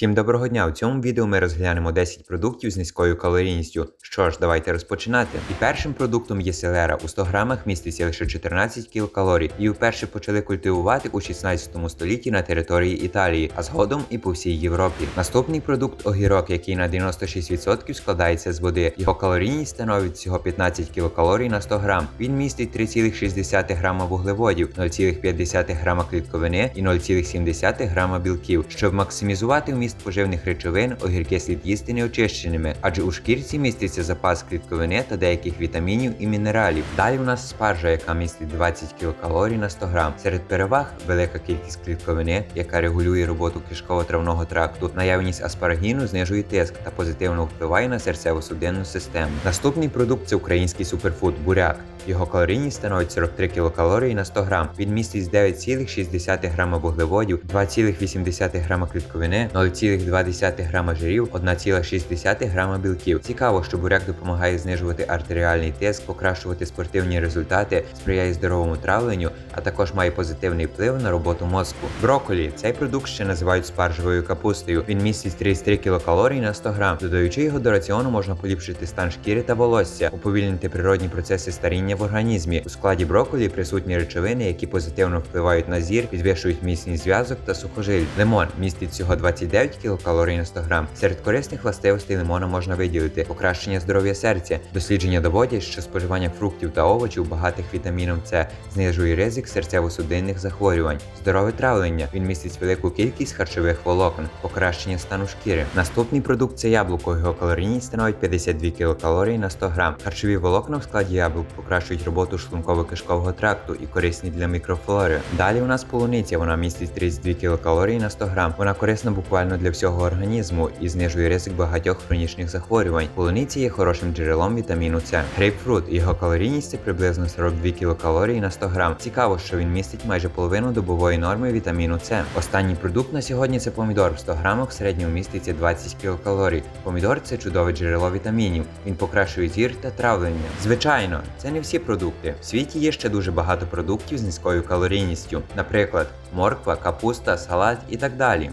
Всім доброго дня! У цьому відео ми розглянемо 10 продуктів з низькою калорійністю. Що ж, давайте розпочинати. І першим продуктом є селера. У 100 грамах міститься лише 14 кілокалорій. Її вперше почали культивувати у 16 столітті на території Італії, а згодом і по всій Європі. Наступний продукт огірок, який на 96% складається з води. Його калорійність становить всього 15 кілокалорій на 100 грам. Він містить 3,6 грама вуглеводів, 0,5 грама клітковини і 0,7 грама білків. Щоб максимізувати вміст поживних речовин, огірки слід їсти неочищеними, адже у шкірці міститься запас клітковини та деяких вітамінів і мінералів. Далі у нас спаржа, яка містить 20 кілокалорій на 100 грам. Серед переваг велика кількість клітковини, яка регулює роботу кишково-травного тракту, наявність аспарагіну знижує тиск та позитивно впливає на серцево-судинну систему. Наступний продукт це український суперфуд буряк. Його калорійність становить 43 кілокалорії на 100 грам. Він містить 9,6 грама вуглеводів, 2,8 грама клітковини, 0,2 грама жирів, 1,6 грама білків. Цікаво, що буряк допомагає знижувати артеріальний тиск, покращувати спортивні результати, сприяє здоровому травленню, а також має позитивний вплив на роботу мозку. Броколі цей продукт ще називають спаржевою капустою. Він містить 33 кілокалорії на 100 грам. Додаючи його до раціону, можна поліпшити стан шкіри та волосся, уповільнити природні процеси старіння в організмі. У складі броколі присутні речовини, які позитивно впливають на зір, підвищують міцність зв'язок та сухожиль. Лимон містить всього 29 кілокалорій на 100 грам. Серед корисних властивостей лимона можна виділити покращення здоров'я серця. Дослідження доводять, що споживання фруктів та овочів, багатих вітаміном С, знижує ризик серцево-судинних захворювань, здорове травлення. Він містить велику кількість харчових волокон, покращення стану шкіри. Наступний продукт це яблуко. Його калорійність становить 52 кілокалорії на 100 грам. Харчові волокна в складі яблук покращують роботу шлунково-кишкового тракту і корисні для мікрофлори. Далі у нас полуниця. Вона містить 32 кілокалорії на 100 грам. Вона корисна буквально для всього організму і знижує ризик багатьох хронічних захворювань. Полуниця є хорошим джерелом вітаміну С. Грейпфрут. Його калорійність це приблизно 42 кілокалорії на 100 грам. Цікаво, що він містить майже половину добової норми вітаміну С. Останній продукт на сьогодні це помідор. В 100 грамах в середньому міститься 20 кілокалорій. Помідор це чудове джерело вітамінів. Він покращує зір та травлення. Звичайно, це не всі продукти. В світі є ще дуже багато продуктів з низькою калорійністю, наприклад, морква, капуста, салат і так далі.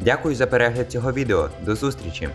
Дякую за перегляд цього відео. До зустрічі!